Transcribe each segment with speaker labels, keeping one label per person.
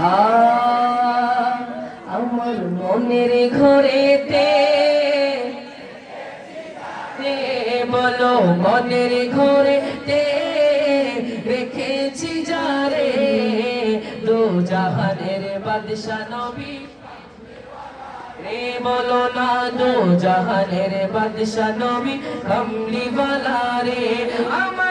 Speaker 1: আ, আমার মনের ঘরেতে বলো মনের ঘরেতে রেখেছি যারে দু জাহানের বাদশা নবী। রে বলো না দু জাহানের বাদশা নবী কমলিওয়ালা রে আমার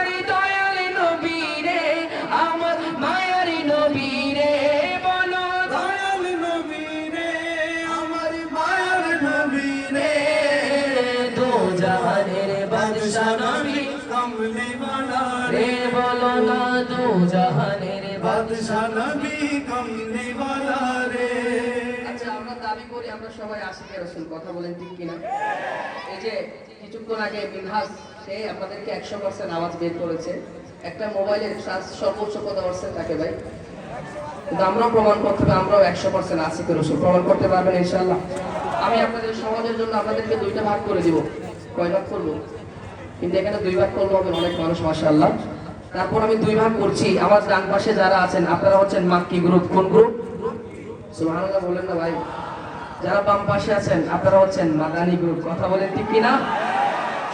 Speaker 2: কমলি বালা
Speaker 1: রে বলো না দু জাহানের বাদশা।
Speaker 2: বাদশা নবী কমলি বালা রে
Speaker 1: আচ্ছা আমরা দাবি করি আমরা সবাই আশিকের রসুল কথা বলেন ঠিক কিনা? এই যে কিছুক্ষণ আগে মিনহাস সে আপনাদেরকে একশো পার্সেন্ট আওয়াজ বের করেছে। একটা মোবাইলের চার্জ সর্বোচ্চ কত পার্সেন্ট থাকে ভাই? কিন্তু আমরাও প্রমাণ করতে হবে আমরাও একশো পার্সেন্ট রসুল। প্রমাণ করতে পারবেন ইনশাল্লাহ আমি আপনাদের সমাজের জন্য আপনাদেরকে দুইটা ভাগ করে দিব। কয় ভাগ করব? কিন্তু এখানে দুই ভাগ করলে হবে অনেক মানুষ, মাশাআল্লাহ। তারপর আমি দুই ভাগ করছি। আমার ডান পাশে যারা আছেন, আপনারা হচ্ছেন মাক্কি গ্রুপ। কোন গ্রুপ? বলেন না ভাই। যারা বাম পাশে আছেন, আপনারা হচ্ছেন মাদানি গ্রুপ। কথা বলেন ঠিক কিনা?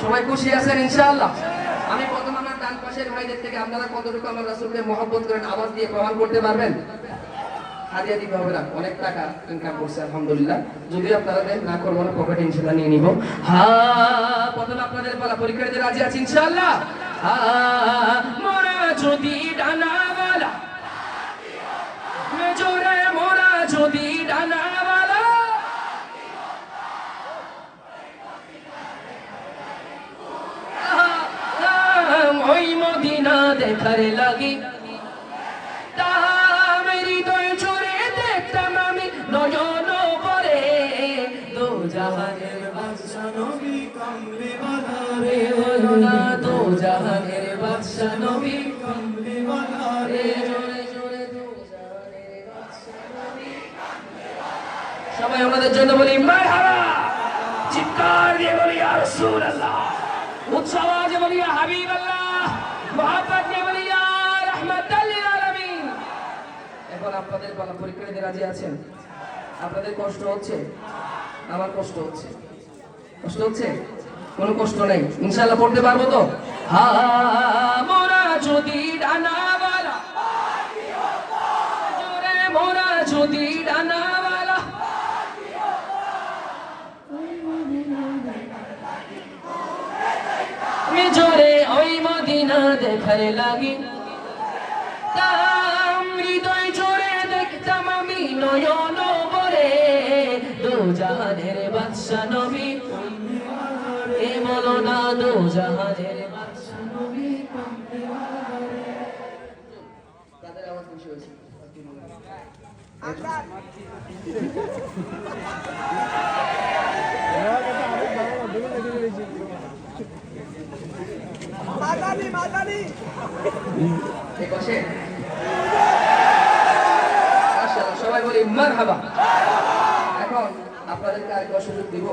Speaker 1: সবাই খুশি আছেন, ইনশাআল্লাহ? আমি প্রথম আমার ডান পাশের ভাইদের থেকে আপনারা কতটুকু আমার রাসূলকে মহব্বত করেন, আওয়াজ দিয়ে প্রমাণ করতে পারবেন? হাদিয়া দিতে হবে না অনেক টাকা ইনকাম করছে, আলহামদুলিল্লাহ। যদি আপনারা দেন, না করব না পকেটে ইনশাল্লাহ নিয়ে নিব। হা, প্রথমে আপনাদের পালা পরীক্ষা দিতে রাজি আছি ইনশাআল্লাহ হা, মোরা যদি ডানাওয়ালা জোরে মোরা যদি ডানাওয়ালা ওই মদিনা দেখার লাগি
Speaker 2: বালা
Speaker 1: সবাই আমাদের জন্য বলি চিৎকার দিয়ে বলি, ইয়া রাসূলুল্লাহ। উৎসাহ আওয়াজে বলি বলি, ইয়া রাহমাতাল এখন আপনাদের পালা পরীক্ষা দিতে রাজি আছেন? আপনাদের কষ্ট হচ্ছে? আমার কষ্ট হচ্ছে। কষ্ট হচ্ছে? কোনো কষ্ট নেই। ইনশাল্লাহ পড়তে পারব তো? মোরা যদি ডানাওয়ালা। জোরে মোরা যদি ডানাওয়ালা। জোরে ওই মদিনা দেখার লাগি। হৃদয় জোরে দেখতাম আমি নয়ন বরে দু জাহানের বাদশা নবী। বলো না দু ঠিক আছে সবাই বলি মারহাবা। এখন আপনাদেরকে আরেকবার সুযোগ দিব।